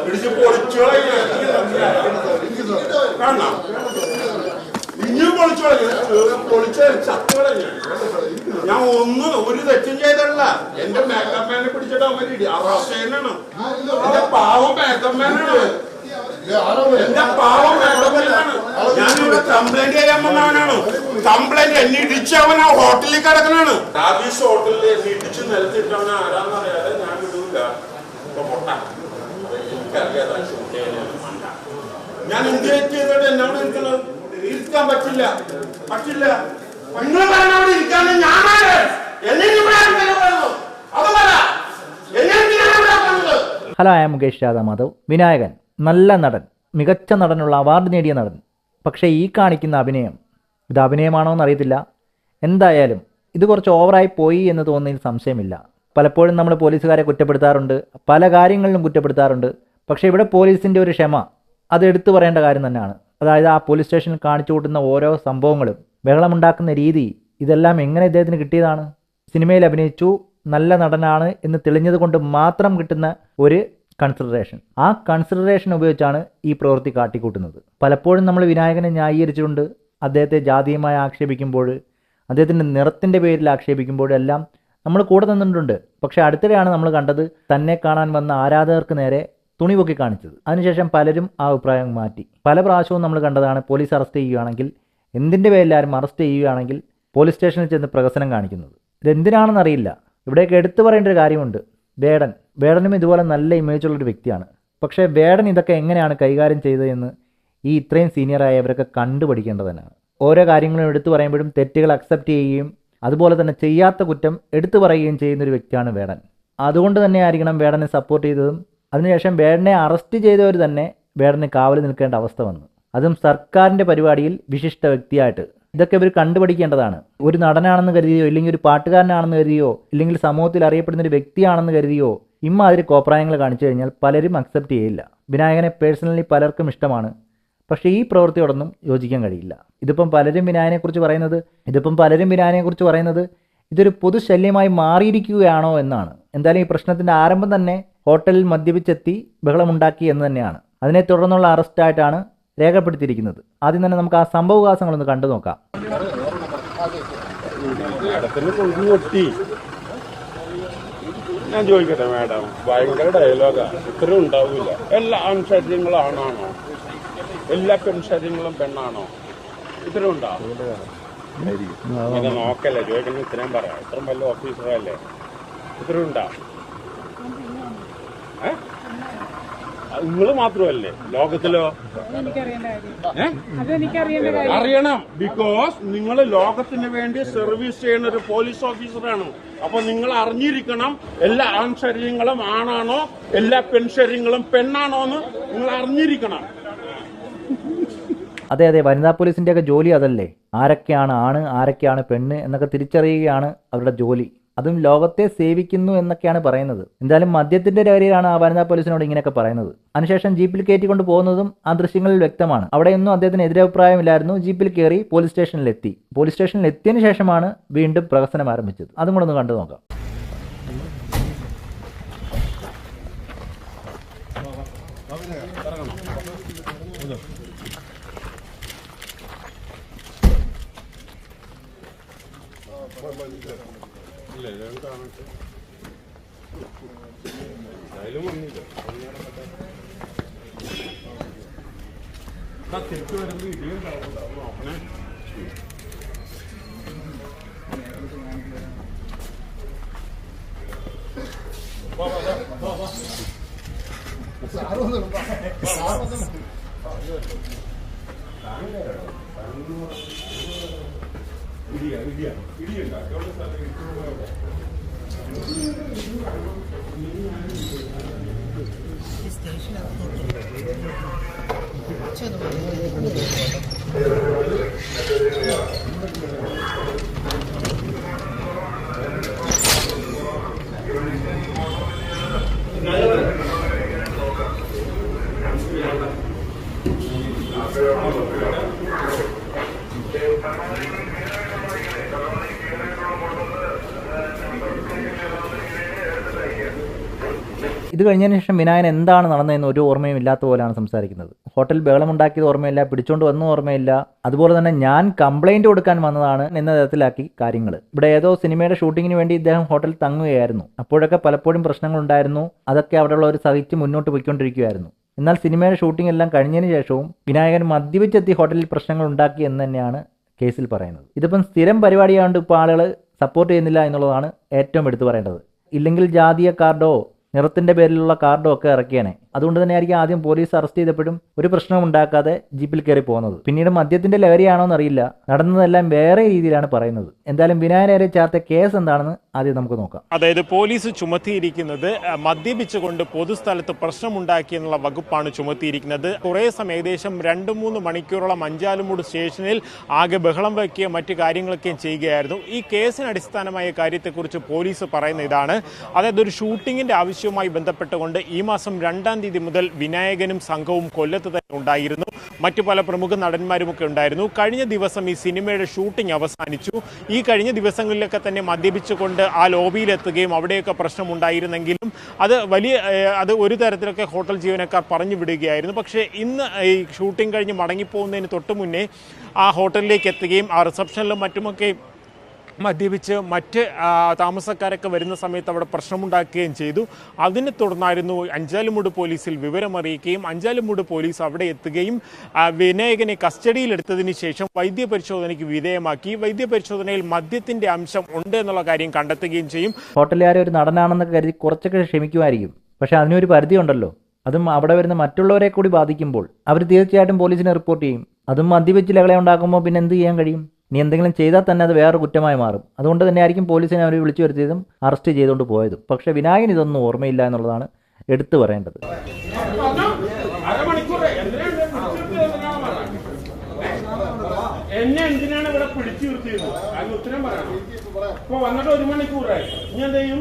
ഇടിച്ച് പൊളിച്ചോളെ ഇനിയും പൊളിച്ചോളെ പൊളിച്ച ചത്തോളെ ഞാൻ ഒന്നും ഒരു തെറ്റും ചെയ്തല്ല എന്റെ മേക്കപ്പ് മാനെ പിടിച്ചിട്ട് അറസ്റ്റ് ചെയ്യാനാണ് എന്റെ പാവം മേക്കപ്പ് മാനാണ് എന്റെ പാവം ഞാനിവിടെ കംപ്ലൈന്റ് ചെയ്യാൻ വന്നവനാണ്. കംപ്ലൈന്റ് എന്നെ ഇടിച്ചവൻ ആ ഹോട്ടലിൽ കിടക്കണാണ്. ടാബീസ് ഹോട്ടലിൽ എന്നെ ഇടിച്ച് നിലത്തിട്ടവൻ ആരാന്നറിയാതെ ഞാൻ വിടൂല ഇപ്പൊ പൊട്ട. എനിക്കറിയാതെ ഞാൻ ചെയ്തിട്ട്? എന്നോട് ഇരിക്കുന്നത് ഇരിക്കാൻ പറ്റില്ല. പറ്റില്ല. നിങ്ങൾ പറഞ്ഞ അവിടെ ഇരിക്കാൻ ഞാനാണ് എന്നെ ഇവിടെ ആർക്കെങ്കിലും പറയുന്നു? അത് പറ. എന്നെ എന്തിനാണ് ഇവിടെ hello I'm Mukesh Radha Madhav Vinayakan. നല്ല നടൻ മികച്ച നടനുള്ള അവാർഡ് നേടിയ നടൻ. പക്ഷേ ഈ കാണിക്കുന്ന അഭിനയം ഇത് അഭിനയമാണോ എന്നറിയത്തില്ല. എന്തായാലും ഇത് കുറച്ച് ഓവറായി പോയി എന്ന് തോന്നുന്നതിൽ സംശയമില്ല. പലപ്പോഴും നമ്മൾ പോലീസുകാരെ കുറ്റപ്പെടുത്താറുണ്ട് പല കാര്യങ്ങളിലും കുറ്റപ്പെടുത്താറുണ്ട്. പക്ഷേ ഇവിടെ പോലീസിന്റെ ഒരു ക്ഷമ അത് എടുത്തു പറയേണ്ട കാര്യം തന്നെയാണ്. അതായത് ആ പോലീസ് സ്റ്റേഷനിൽ കാണിച്ചു കൂട്ടുന്ന ഓരോ സംഭവങ്ങളും ബഹളമുണ്ടാക്കുന്ന രീതി ഇതെല്ലാം എങ്ങനെ ഇദ്ദേഹത്തിന് കിട്ടിയതാണ്? സിനിമയിൽ അഭിനയിച്ചു നല്ല നടനാണ് എന്ന് തെളിഞ്ഞത് കൊണ്ട് മാത്രം കിട്ടുന്ന ഒരു കൺസിഡറേഷൻ ആ കൺസിഡറേഷൻ ഉപയോഗിച്ചാണ് ഈ പ്രവൃത്തി കാട്ടിക്കൂട്ടുന്നത്. പലപ്പോഴും നമ്മൾ വിനായകനെ ന്യായീകരിച്ചുകൊണ്ട് അദ്ദേഹത്തെ ജാതീയമായി ആക്ഷേപിക്കുമ്പോൾ അദ്ദേഹത്തിന്റെ നിറത്തിന്റെ പേരിൽ ആക്ഷേപിക്കുമ്പോഴെല്ലാം നമ്മൾ കൂടെ നിന്നിട്ടുണ്ട്. പക്ഷേ അടുത്തിടെയാണ് നമ്മൾ കണ്ടത് തന്നെ കാണാൻ വന്ന ആരാധകർക്ക് നേരെ തുണി പൊക്കി കാണിച്ചത്. അതിനുശേഷം പലരും ആ അഭിപ്രായം മാറ്റി. പല പ്രാവശ്യവും നമ്മൾ കണ്ടതാണ് പോലീസ് അറസ്റ്റ് ചെയ്യുകയാണെങ്കിൽ എന്തിന്റെ പേരിൽ ആരും അറസ്റ്റ് ചെയ്യുകയാണെങ്കിൽ പോലീസ് സ്റ്റേഷനിൽ ചെന്ന് പ്രഹസനം കാണിക്കുന്നത്. ഇതെന്തിനാണെന്നറിയില്ല ഇവിടെയൊക്കെ എടുത്തു പറയേണ്ട ഒരു കാര്യമുണ്ട്. വേടൻ വേടനും ഇതുപോലെ നല്ല ഇമേജ് ഇമേജുള്ളൊരു വ്യക്തിയാണ്. പക്ഷേ വേടൻ ഇതൊക്കെ എങ്ങനെയാണ് കൈകാര്യം ചെയ്തതെന്ന് ഈ ഇത്രയും സീനിയറായവരൊക്കെ കണ്ടുപഠിക്കേണ്ടത് തന്നെയാണ് ഓരോ കാര്യങ്ങളും എടുത്തു പറയുമ്പോഴും തെറ്റുകൾ അക്സെപ്റ്റ് ചെയ്യുകയും അതുപോലെ തന്നെ ചെയ്യാത്ത കുറ്റം എടുത്തു പറയുകയും ചെയ്യുന്ന ഒരു വ്യക്തിയാണ് വേടൻ. അതുകൊണ്ട് തന്നെ ആയിരിക്കണം വേടനെ സപ്പോർട്ട് ചെയ്തതും. അതിനുശേഷം വേടനെ അറസ്റ്റ് ചെയ്തവർ തന്നെ വേടന് കാവൽ നിൽക്കേണ്ട അവസ്ഥ വന്നു. അതും സർക്കാരിന്റെ പരിപാടിയിൽ വിശിഷ്ട വ്യക്തിയായിട്ട്. ഇതൊക്കെ ഇവർ കണ്ടുപഠിക്കേണ്ടതാണ്. ഒരു നടനാണെന്ന് കരുതിയോ ഇല്ലെങ്കിൽ ഒരു പാട്ടുകാരനാണെന്ന് കരുതിയോ ഇല്ലെങ്കിൽ സമൂഹത്തിൽ അറിയപ്പെടുന്ന ഒരു വ്യക്തിയാണെന്ന് കരുതിയോ ഇമ്മാതിരി കോപ്രായങ്ങൾ കാണിച്ചു കഴിഞ്ഞാൽ പലരും അക്സെപ്റ്റ് ചെയ്യില്ല. വിനായകനെ പേഴ്സണലി പലർക്കും ഇഷ്ടമാണ്. പക്ഷേ ഈ പ്രവൃത്തിയോടൊന്നും യോജിക്കാൻ കഴിയില്ല. ഇതിപ്പം പലരും വിനായനെക്കുറിച്ച് പറയുന്നത് ഇതിപ്പം പലരും വിനായനെക്കുറിച്ച് പറയുന്നത് ഇതൊരു പൊതുശല്യമായി മാറിയിരിക്കുകയാണോ എന്നാണ്. എന്തായാലും ഈ പ്രശ്നത്തിന്റെ ആരംഭം തന്നെ ഹോട്ടലിൽ മദ്യപിച്ചെത്തി ബഹളമുണ്ടാക്കി എന്ന് തന്നെയാണ്. അതിനെ തുടർന്നുള്ള അറസ്റ്റായിട്ടാണ് രേഖപ്പെടുത്തിയിരിക്കുന്നത്. ആദ്യം തന്നെ നമുക്ക് ആ സംഭവവികാസങ്ങളൊന്ന് കണ്ടു നോക്കാം ഞാൻ ചോദിക്കട്ടെ മാഡം? ഭയങ്കര ഡയലോഗാ ഇത്രയും ഉണ്ടാവില്ല എല്ലാ ആൺശരീരങ്ങളും ആണാണോ എല്ലാ പെൺശരീരങ്ങളും പെണ്ണാണോ? ഇത്രയും ഉണ്ടാവും ഇങ്ങനെ നോക്കല്ലേ ചോദിക്കണ ഇത്രയും പറയാം. ഇത്രയും വലിയ ഓഫീസറല്ലേ ഇത്ര ഉണ്ടാവും നിങ്ങൾ മാത്രമല്ലേ? ലോകത്തിലോ? അറിയണം. ബിക്കോസ് നിങ്ങൾ ലോകത്തിന് വേണ്ടി സർവീസ് ചെയ്യുന്ന ഒരു പോലീസ് ഓഫീസറാണ് അപ്പൊ നിങ്ങൾ അറിഞ്ഞിരിക്കണം എല്ലാ ആൺശരീരങ്ങളും ആണാണോ എല്ലാ പെൺശരീരങ്ങളും പെണ്ണാണോ എന്ന് നിങ്ങൾ അറിഞ്ഞിരിക്കണം. അതെ അതെ വനിതാ പോലീസിന്റെയൊക്കെ ജോലി അതല്ലേ? ആരൊക്കെയാണ് ആണ് ആരൊക്കെയാണ് പെണ്ണ് എന്നൊക്കെ തിരിച്ചറിയുകയാണ് അവരുടെ ജോലി. അതും ലോകത്തെ സേവിക്കുന്നു എന്നൊക്കെയാണ് പറയുന്നത്. എന്തായാലും മദ്യത്തിന്റെ ലഹരിയിലാണ് ആ വനിതാ പോലീസിനോട് ഇങ്ങനെയൊക്കെ പറയുന്നത്. അതിനുശേഷം ജീപ്പിൽ കയറ്റിക്കൊണ്ട് പോകുന്നതും ആ ദൃശ്യങ്ങളിൽ വ്യക്തമാണ്. അവിടെയൊന്നും അദ്ദേഹത്തിന് എതിരഭിപ്രായമില്ലായിരുന്നു ജീപ്പിൽ കയറി പോലീസ് സ്റ്റേഷനിലെത്തി. പോലീസ് സ്റ്റേഷനിൽ എത്തിയതിനു ശേഷമാണ് വീണ്ടും പ്രഹസനം ആരംഭിച്ചത്. അതും കൂടെ ഒന്ന് കണ്ടു നോക്കാം. ਤਾਂ ਖਿੜਕੀ ਵਾਲੇ ਵੀ ਡੇਢ ਦਾ ਹੁੰਦਾ ਆਪਣੇ ഇടിയ ഇടിയ ഇടിയല്ല എവിടെ സ്ഥലം ഇത് കഴിഞ്ഞതിന് ശേഷം വിനായൻ എന്താണ് നടന്നതെന്ന് ഒരു ഓർമ്മയും ഇല്ലാത്ത പോലെയാണ് സംസാരിക്കുന്നത്. ഹോട്ടൽ ബഹളമുണ്ടാക്കിയത് ഓർമ്മയില്ല പിടിച്ചോണ്ട് വന്നു ഓർമ്മയില്ല. അതുപോലെ തന്നെ ഞാൻ കംപ്ലൈന്റ് കൊടുക്കാൻ വന്നതാണ് എന്ന തരത്തിലാക്കി കാര്യങ്ങൾ ഇവിടെ ഏതോ സിനിമയുടെ ഷൂട്ടിങ്ങിന് വേണ്ടി ഇദ്ദേഹം ഹോട്ടൽ തങ്ങുകയായിരുന്നു. അപ്പോഴൊക്കെ പലപ്പോഴും പ്രശ്നങ്ങളുണ്ടായിരുന്നു. അതൊക്കെ അവിടെയുള്ളവർ സഹിച്ച് മുന്നോട്ട് പോയിക്കൊണ്ടിരിക്കുകയായിരുന്നു. എന്നാൽ സിനിമയുടെ ഷൂട്ടിംഗ് എല്ലാം കഴിഞ്ഞതിന് ശേഷവും വിനായകൻ മദ്യപിച്ചെത്തി ഹോട്ടലിൽ പ്രശ്നങ്ങൾ ഉണ്ടാക്കി എന്ന് തന്നെയാണ് കേസിൽ പറയുന്നത്. ഇതിപ്പം സ്ഥിരം പരിപാടിയായതുകൊണ്ട് ഇപ്പോൾ ആളുകൾ സപ്പോർട്ട് ചെയ്യുന്നില്ല എന്നുള്ളതാണ് ഏറ്റവും എടുത്തു പറയേണ്ടത്. ഇല്ലെങ്കിൽ ജാതീയ കാർഡോ നിറത്തിന്റെ പേരിലുള്ള കാർഡോ ഒക്കെ ഇറക്കിയാണേ അതുകൊണ്ട് തന്നെ ആയിരിക്കും ആദ്യം പോലീസ് അറസ്റ്റ് ചെയ്തപ്പോഴും ഒരു പ്രശ്നം ഉണ്ടാക്കാതെ ജീപ്പിൽ കയറി പോകുന്നത്. പിന്നീട് മദ്യത്തിന്റെ ലഹരിയാണോ എന്നറിയില്ല. നടന്നതെല്ലാം വേറെ രീതിയിലാണ് പറയുന്നത്. എന്തായാലും വിനായകരെ ചേർത്ത കേസ് എന്താണെന്ന് ആദ്യം നമുക്ക് നോക്കാം. അതായത് പോലീസ് ചുമത്തിയിരിക്കുന്നത് മദ്യപിച്ചുകൊണ്ട് പൊതുസ്ഥലത്ത് പ്രശ്നമുണ്ടാക്കി എന്നുള്ള വകുപ്പാണ് ചുമത്തിയിരിക്കുന്നത്. കുറേ സമയം ഏകദേശം രണ്ട് മൂന്ന് മണിക്കൂറോളം അഞ്ചാലുമൂട് സ്റ്റേഷനിൽ ആകെ ബഹളം വയ്ക്കുകയും മറ്റു കാര്യങ്ങളൊക്കെയും ചെയ്യുകയായിരുന്നു. ഈ കേസിന് അടിസ്ഥാനമായ കാര്യത്തെക്കുറിച്ച് പോലീസ് പറയുന്ന ഇതാണ്. അതായത് ഒരു ഷൂട്ടിങ്ങിന്റെ ആവശ്യവുമായി ബന്ധപ്പെട്ടുകൊണ്ട് ഈ മാസം രണ്ടാം തീയതി മുതൽ വിനായകനും സംഘവും കൊല്ലത്ത് തന്നെ ഉണ്ടായിരുന്നു. മറ്റു പല പ്രമുഖ നടന്മാരുമൊക്കെ ഉണ്ടായിരുന്നു. കഴിഞ്ഞ ദിവസം ഈ സിനിമയുടെ ഷൂട്ടിംഗ് അവസാനിച്ചു. ഈ കഴിഞ്ഞ ദിവസങ്ങളിലൊക്കെ തന്നെ മദ്യപിച്ചുകൊണ്ട് ആ ലോബിയിലെത്തുകയും അവിടെയൊക്കെ പ്രശ്നമുണ്ടായിരുന്നെങ്കിലും അത് വലിയ അത് ഒരു തരത്തിലൊക്കെ ഹോട്ടൽ ജീവനക്കാർ പറഞ്ഞു വിടുകയായിരുന്നു. പക്ഷേ ഇന്ന് ഈ ഷൂട്ടിംഗ് കഴിഞ്ഞ് മടങ്ങിപ്പോകുന്നതിന് തൊട്ട് മുന്നേ ആ ഹോട്ടലിലേക്ക് എത്തുകയും ആ റിസപ്ഷനിലും മറ്റുമൊക്കെ മദ്യപിച്ച് മറ്റ് താമസക്കാരൊക്കെ വരുന്ന സമയത്ത് അവിടെ പ്രശ്നമുണ്ടാക്കുകയും ചെയ്തു. അതിനെ തുടർന്നായിരുന്നു അഞ്ചാലുമൂട് പോലീസിൽ വിവരമറിയിക്കുകയും അഞ്ചാലുമൂട് പോലീസ് അവിടെ എത്തുകയും വിനായകനെ കസ്റ്റഡിയിലെടുത്തതിന് ശേഷം വൈദ്യപരിശോധനയ്ക്ക് വിധേയമാക്കി. വൈദ്യപരിശോധനയിൽ മദ്യത്തിന്റെ അംശം ഉണ്ട് എന്നുള്ള കാര്യം കണ്ടെത്തുകയും ചെയ്യും. ഹോട്ടലുകാരെ ഒരു നടനാണെന്നൊക്കെ കരുതി കുറച്ചൊക്കെ ക്ഷമിക്കുമായിരിക്കും. പക്ഷെ അതിനൊരു പരിധി ഉണ്ടല്ലോ അതും അവിടെ വരുന്ന മറ്റുള്ളവരെ കൂടി ബാധിക്കുമ്പോൾ അവർ തീർച്ചയായിട്ടും പോലീസിനെ റിപ്പോർട്ട് ചെയ്യും. അതും മദ്യപിച്ച് ലകളെ ഉണ്ടാക്കുമ്പോൾ പിന്നെ എന്ത് ചെയ്യാൻ കഴിയും? ഇനി എന്തെങ്കിലും ചെയ്താൽ തന്നെ അത് വേറെ കുറ്റമായി മാറും. അതുകൊണ്ട് തന്നെ ആയിരിക്കും പോലീസിനെ അവർ വിളിച്ചു വരുത്തിയതും അറസ്റ്റ് ചെയ്തുകൊണ്ട് പോയതും. പക്ഷേ വിനായകൻ ഇതൊന്നും ഓർമ്മയില്ല എന്നുള്ളതാണ് എടുത്തു പറയേണ്ടത്? എന്നെ എന്തിനാണ് ഇവിടെ പിടിച്ചു നിർത്തിയത്? അതിന് ഉത്തരം പറയണം. ഇപ്പൊ വന്നിട്ട് ഒരു മണിക്കൂറായി. ഇനി എന്ത് ചെയ്യും?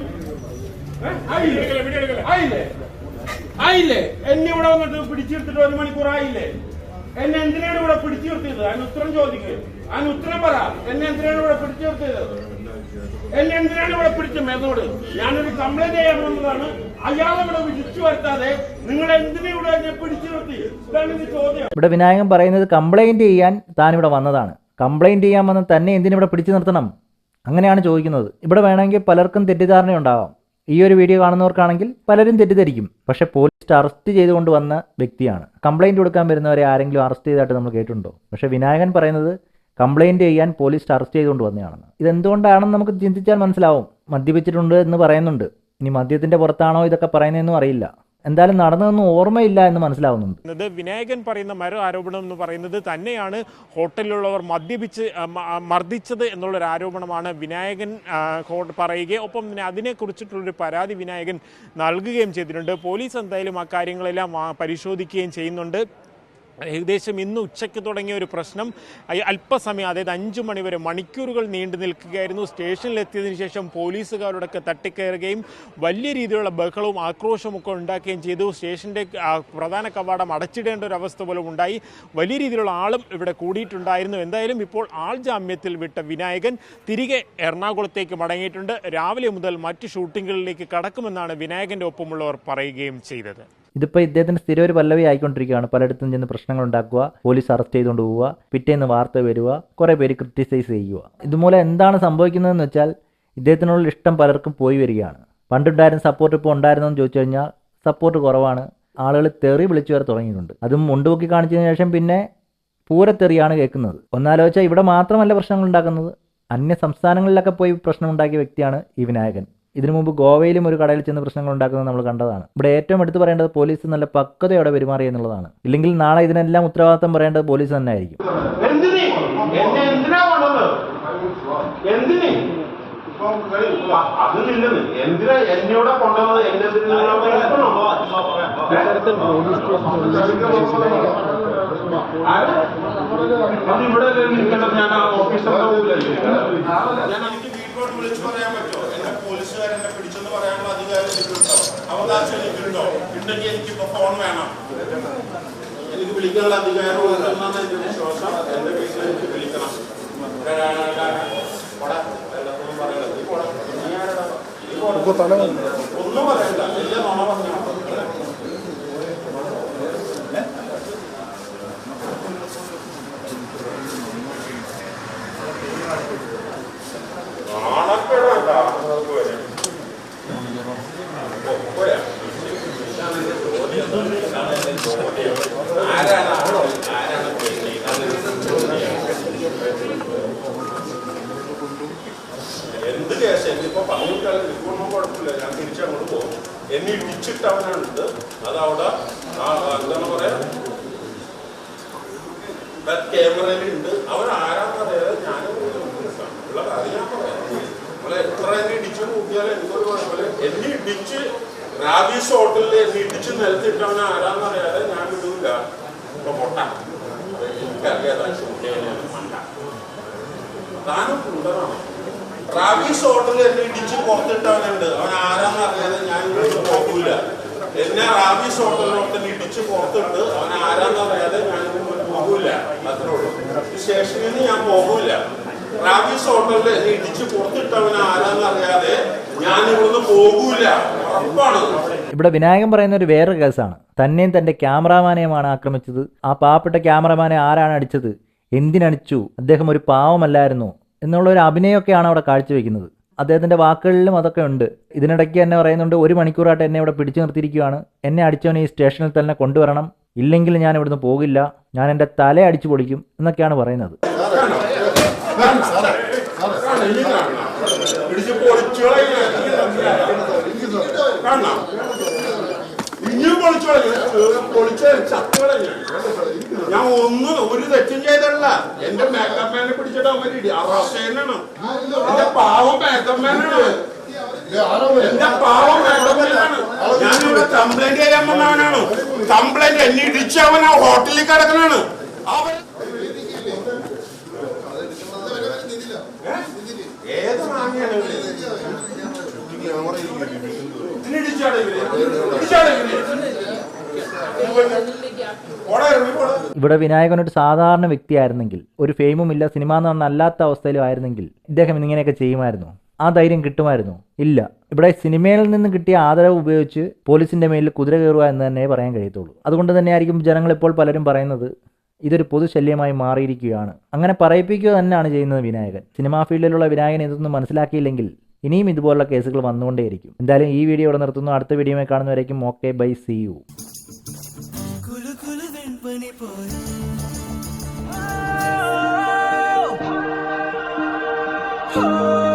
ആയില്ലേ? ആയില്ലേ? എന്നെ ഇവിടെ വന്നിട്ട് പിടിച്ചു നിർത്തിട്ട് ഒരു മണിക്കൂർ ആയില്ലേ എന്നെ എന്തിനാണ് ഇവിടെ പിടിച്ചു നിർത്തിയത്? അതിന് ഉത്തരം ചോദിക്കുക അതിന് ഉത്തരം പറ. എന്നെ എന്തിനാണ് ഇവിടെ പിടിച്ചു നിർത്തിയത്? എന്നെ എന്തിനാണ് ഇവിടെ പിടിച്ച മേന്നോട് ഞാനൊരു കംപ്ലൈന്റ് ചെയ്യാൻ വന്നതാണ്. അയാളെ ഇവിടെ വിളിച്ചു വരുത്താതെ നിങ്ങൾ എന്തിനാ ഇവിടെ എന്നെ പിടിച്ചു നിർത്തി? ഇതാണ് ചോദ്യം. ഇവിടെ വിനായകൻ പറയുന്നത് കംപ്ലൈന്റ് ചെയ്യാൻ താൻ ഇവിടെ വന്നതാണ്. കംപ്ലൈന്റ് ചെയ്യാൻ വന്ന തന്നെ എന്തിനിവിടെ പിടിച്ചു നിർത്തണം? അങ്ങനെയാണ് ചോദിക്കുന്നത്. ഇവിടെ വേണമെങ്കിൽ പലർക്കും തെറ്റിദ്ധാരണയുണ്ടാവാം. ഈ ഒരു വീഡിയോ കാണുന്നവർക്കാണെങ്കിൽ പലരും തെറ്റിദ്ധരിക്കും. പക്ഷെ പോലീസ് അറസ്റ്റ് ചെയ്തുകൊണ്ട് വന്ന വ്യക്തിയാണ്. കംപ്ലൈന്റ് കൊടുക്കാൻ വരുന്നവരെ ആരെങ്കിലും അറസ്റ്റ് ചെയ്തതായിട്ട് നമ്മൾ കേട്ടിട്ടുണ്ടോ? പക്ഷേ വിനായകൻ പറയുന്നത് കംപ്ലൈന്റ് ചെയ്യാൻ പോലീസ് അറസ്റ്റ് ചെയ്തുകൊണ്ട് വന്നതാണെന്ന്. ഇതെന്തുകൊണ്ടാണെന്ന് നമുക്ക് ചിന്തിച്ചാൽ മനസ്സിലാവും. മദ്യപിച്ചിട്ടുണ്ട് എന്ന് പറയുന്നുണ്ട്. ഇനി മദ്യത്തിന്റെ പുറത്താണോ ഇതൊക്കെ പറയുന്നതെന്നും അറിയില്ല. എന്തായാലും നടന്നതൊന്നും ഓർമ്മയില്ല എന്ന് മനസ്സിലാവുന്നുണ്ട്. വിനായകൻ പറയുന്ന മരോ ആരോപണം എന്ന് പറയുന്നത് തന്നെയാണ് ഹോട്ടലിലുള്ളവർ മദ്യപിച്ച് മർദ്ദിച്ചത് എന്നുള്ളൊരു ആരോപണമാണ് വിനായകൻ പറയുക ഒപ്പം തന്നെ അതിനെക്കുറിച്ചിട്ടുള്ളൊരു പരാതി വിനായകൻ നൽകുകയും ചെയ്തിട്ടുണ്ട്. പോലീസ് എന്തായാലും ആ കാര്യങ്ങളെല്ലാം പരിശോധിക്കുകയും ചെയ്യുന്നുണ്ട്. ഏകദേശം ഇന്ന് ഉച്ചയ്ക്ക് തുടങ്ങിയ ഒരു പ്രശ്നം. അല്പസമയം അതായത് അഞ്ചു മണിവരെ മണിക്കൂറുകൾ നീണ്ടു നിൽക്കുകയായിരുന്നു. സ്റ്റേഷനിലെത്തിയതിനു ശേഷം പോലീസുകാരോടൊക്കെ തട്ടിക്കയറുകയും വലിയ രീതിയിലുള്ള ബഹളവും ആക്രോശവും ഒക്കെ ഉണ്ടാക്കുകയും ചെയ്തു. സ്റ്റേഷന്റെ പ്രധാന കവാടം അടച്ചിടേണ്ട ഒരു അവസ്ഥ പോലും ഉണ്ടായി. വലിയ രീതിയിലുള്ള ആളും ഇവിടെ കൂടിയിട്ടുണ്ടായിരുന്നു. എന്തായാലും ഇപ്പോൾ ആൾ ജാമ്യത്തിൽ വിട്ട വിനായകൻ തിരികെ എറണാകുളത്തേക്ക് മടങ്ങിയിട്ടുണ്ട്. രാവിലെ മുതൽ മറ്റ് ഷൂട്ടിങ്ങുകളിലേക്ക് കടക്കുമെന്നാണ് വിനായകന്റെ ഒപ്പമുള്ളവർ പറയുകയും ചെയ്തത്. ഇതിപ്പോൾ ഇദ്ദേഹത്തിന് സ്ഥിരം ഒരു പല്ലവി ആയിക്കൊണ്ടിരിക്കുകയാണ്. പലയിടത്തും ചെന്ന് പ്രശ്നങ്ങൾ ഉണ്ടാക്കുക പോലീസ് അറസ്റ്റ് ചെയ്തുകൊണ്ട് പോവുക പിറ്റേന്ന് വാർത്ത വരിക കുറേ പേര് ക്രിറ്റിസൈസ് ചെയ്യുക. ഇതുമൂലം എന്താണ് സംഭവിക്കുന്നതെന്ന് വെച്ചാൽ ഇദ്ദേഹത്തിനുള്ള ഇഷ്ടം പലർക്കും പോയി വരികയാണ്. പണ്ടുണ്ടായിരുന്ന സപ്പോർട്ട് ഇപ്പോൾ ഉണ്ടായിരുന്നെന്ന് ചോദിച്ചു കഴിഞ്ഞാൽ സപ്പോർട്ട് കുറവാണ്. ആളുകൾ തെറി വിളിച്ചു വരെ തുടങ്ങിയിട്ടുണ്ട്. അതും മുണ്ടുപൊക്കി കാണിച്ചതിന് ശേഷം പിന്നെ പൂരത്തെറിയാണ് കേൾക്കുന്നത്. ഒന്നാലോചിച്ചാൽ ഇവിടെ മാത്രമല്ല പ്രശ്നങ്ങൾ ഉണ്ടാക്കുന്നത്. അന്യ സംസ്ഥാനങ്ങളിലൊക്കെ പോയി പ്രശ്നം ഉണ്ടാക്കിയ വ്യക്തിയാണ് ഈ വിനായകൻ. ഇതിനു മുമ്പ് ഗോവയിലും ഒരു കടയിൽ ചെന്ന് പ്രശ്നങ്ങൾ ഉണ്ടാക്കുന്നത് നമ്മൾ കണ്ടതാണ്. ഇവിടെ ഏറ്റവും എടുത്തു പറയേണ്ടത് പോലീസ് നല്ല പക്വതയോടെ പെരുമാറി എന്നുള്ളതാണ്. ഇല്ലെങ്കിൽ നാളെ ഇതിനെല്ലാം ഉത്തരവാദിത്തം പറയേണ്ടത് പോലീസ് തന്നെ ആയിരിക്കും. അത് എന്തിനാ എന്നോടെ കൊണ്ടുവന്നത്? നിൽക്കേണ്ടത് ഞാൻ ഓഫീസ് ഞാൻ എനിക്ക് വീട്ടിലോട്ട് വിളിച്ച് പറയാൻ പറ്റുമോ എന്നെ പോലീസുകാരെന്നെ പിടിച്ചെന്ന് പറയാനുള്ള അധികാരം എനിക്കുണ്ടോ അവകാശം എനിക്കുണ്ടോ ഉണ്ടെങ്കിൽ എനിക്കിപ്പോ ഫോൺ വേണം. എനിക്ക് വിളിക്കാനുള്ള അധികാരം ഉണ്ടെന്നാണ് എന്റെ വിശ്വാസം. എന്റെ വീട്ടിൽ എനിക്ക് വിളിക്കണം. ഒന്നും പറയണ്ട. എല്ലാം നുണ പറഞ്ഞാൽ നാണക്കേടാ പോയാ ആരാണ് ആരാണ് എന്ത് കേസ് എന്നിപ്പോ ഇപ്പോഴും കുഴപ്പമില്ല. ഞാൻ തിരിച്ചങ്ങോട്ട് പോകും. എന്നെ ഇടിച്ചിട്ടവനാണിത് അതവിടെ ആ എന്താണ് പറയാ? ക്യാമറയിൽ ഉണ്ട്. അവൻ ആരാന്നറിയാതെ ഞാനും ഉള്ള കാര്യം ഞാൻ പറയാം. നമ്മളെ എത്ര എന്നെ ഇടിച്ചു നോക്കിയാലും എനിക്കൊരു കുഴപ്പമില്ല. എന്നെ ഇടിച്ച് റാബീസ് ഹോട്ടലിൽ എന്നെ ഇടിച്ച് നിലത്തിട്ടവൻ ആരാന്നറിയാതെ ഞാൻ വിടൂല ഇപ്പൊ പൊട്ട. എനിക്കറിയാതെ താനും കുണ്ടനാണ്. റാബീസ് ഹോട്ടലിൽ എന്നെ ഇടിച്ച് പുറത്തിട്ടവനുണ്ട് അവൻ ആരാന്ന് അറിയാതെ ഞാൻ ഇവിടെ പോകൂല. എന്നെ റാബീസ് ഹോട്ടലിനോട്ട് ഇടിച്ച് പുറത്തിട്ട് അവൻ ആരാന്ന് അറിയാതെ ഞാൻ ഇവിടെ പോകൂല. അത്രേ ഉള്ളൂ. സ്റ്റേഷനിൽ നിന്ന് ഞാൻ പോകൂല. റാബീസ് ഹോട്ടലിൽ എന്നെ ഇടിച്ച് പുറത്തിട്ടവൻ ആരാന്ന് അറിയാതെ ഞാൻ ഇവിടുന്ന് പോകൂല. ഉറപ്പാണ്. ഇവിടെ വിനായകൻ പറയുന്ന ഒരു വേറെ കേസാണ്. തന്നെയും തന്റെ ക്യാമറാമാനെയുമാണ് ആക്രമിച്ചത്. ആ പാവപ്പെട്ട ക്യാമറമാനെ ആരാണ് അടിച്ചത്? എന്തിനടിച്ചു? അദ്ദേഹം ഒരു പാവമല്ലായിരുന്നു. എന്നുള്ള ഒരു അഭിനയമൊക്കെയാണ് അവിടെ കാഴ്ചവെക്കുന്നത് അദ്ദേഹത്തിന്റെ വാക്കുകളിലും അതൊക്കെ ഉണ്ട് ഇതിനിടയ്ക്ക് തന്നെ പറയുന്നുണ്ട് ഒരു മണിക്കൂറായിട്ട് എന്നെ ഇവിടെ പിടിച്ചു നിർത്തിയിരിക്കുകയാണ് എന്നെ അടിച്ചവനെ ഈ സ്റ്റേഷനിൽ തന്നെ കൊണ്ടുവരണം ഇല്ലെങ്കിൽ ഞാൻ ഇവിടുന്ന് പോകില്ല ഞാൻ എന്റെ തല അടിച്ചു പൊളിക്കും എന്നൊക്കെയാണ് പറയുന്നത് പിടിച്ചു കാണാം ഇനിയും പൊളിച്ചു പൊളിച്ച ചത്തുകളെ ഞാൻ ഒന്നും ഒരു തെറ്റും ചെയ്തല്ല എന്റെ മേക്കപ്പ് മാനെ പിടിച്ചിട്ട് അവൻ ഇടി. അറസ്റ്റേനാണ് എന്റെ പാവം മേക്കപ്പ് മാനാണ് എന്റെ പാവം മേക്കപ്പ് മാനാണ് ഞാനിവിടെ കംപ്ലൈന്റ് ചെയ്യാൻ വന്നവനാണ്. കംപ്ലൈന്റ് എന്നെ അവൻ ആ ഹോട്ടലിൽ കിടക്കണാണ്. അവൻ ഏത് മാങ്ങിയാണ് ഇവർ? ഇതിനിടിച്ചാണ് ഇവിടെ വിനായകൻ ഒരു സാധാരണ വ്യക്തിയായിരുന്നെങ്കിൽ ഒരു ഫെയിമും ഇല്ല സിനിമ എന്ന് പറഞ്ഞ അല്ലാത്ത അവസ്ഥയിലും ആയിരുന്നെങ്കിൽ ഇദ്ദേഹം ഇങ്ങനെയൊക്കെ ചെയ്യുമായിരുന്നു. ആ ധൈര്യം കിട്ടുമായിരുന്നു? ഇല്ല. ഇവിടെ സിനിമയിൽ നിന്ന് കിട്ടിയ ആദരവ് ഉപയോഗിച്ച് പോലീസിന്റെ മേലിൽ കുതിര കയറുക എന്ന് തന്നെ പറയാൻ കഴിയത്തുള്ളൂ. അതുകൊണ്ട് തന്നെ ആയിരിക്കും ജനങ്ങൾ ഇപ്പോൾ പലരും പറയുന്നത് ഇതൊരു പൊതുശല്യമായി മാറിയിരിക്കുകയാണ്. അങ്ങനെ പറയിപ്പിക്കുക തന്നെയാണ് ചെയ്യുന്നത് വിനായകൻ. സിനിമാ ഫീൽഡിലുള്ള വിനായകൻ ഇതൊന്നും മനസ്സിലാക്കിയില്ലെങ്കിൽ ഇനിയും ഇതുപോലുള്ള കേസുകൾ വന്നുകൊണ്ടേയിരിക്കും. എന്തായാലും ഈ വീഡിയോ ഇവിടെ നിർത്തുന്നു. അടുത്ത വീഡിയോയിൽ കാണുന്നവരേക്കും ഓക്കെ ബൈ സി യു കുലു വെൺപനി പോലെ Oh